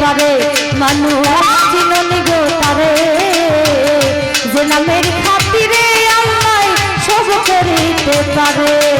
পারে মানুষ চিননি গো তারে। যে নামের খাতিরে আল্লাহ সব করিতে পারে।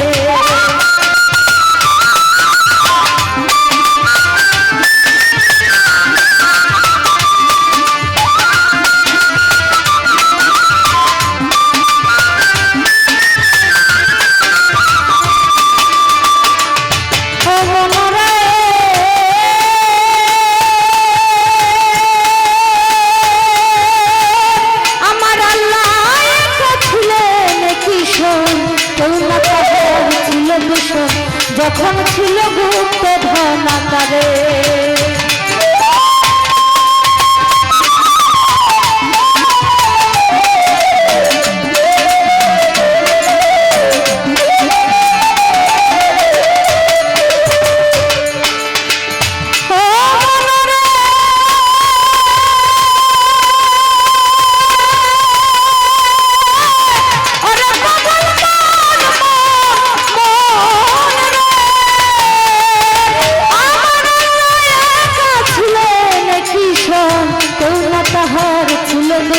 যখন ছিল গুপ্ত ধনাকারে? ও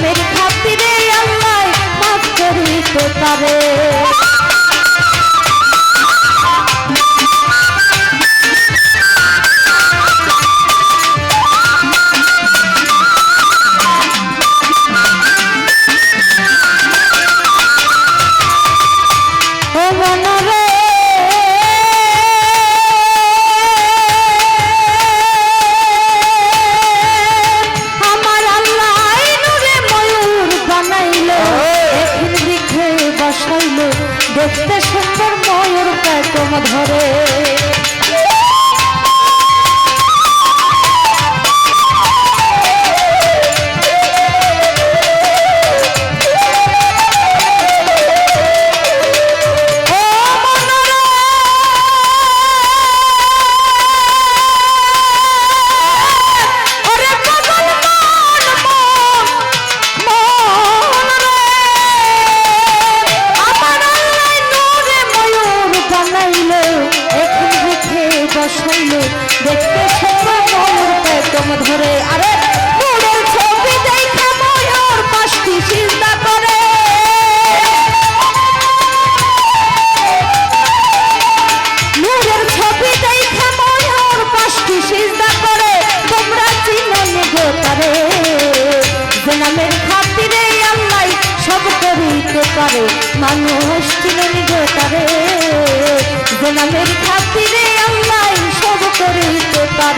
নামের খাতিরে আল্লাহ মাফ করিতে পারে বসাইলো দেখতে সুন্দর ময়ূর কম ধরে বসাইলো দেখতে সুন্দর ময়ূর পেতম ধরে। আরে নূরের ছবি দেখে ময়ূর পাশটি চিন্তা করে। নূরের ছবি দেখে ময়ূর পাশটি সিজদা করে। তোমরা চিননি গো তারে। যে নামের খাতিরে আল্লাহ পারে। মানুষ চিননি গো তারে। যে নামের খাতিরে আল্লাহ সব করিতে পারে।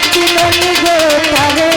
দিন গো তারে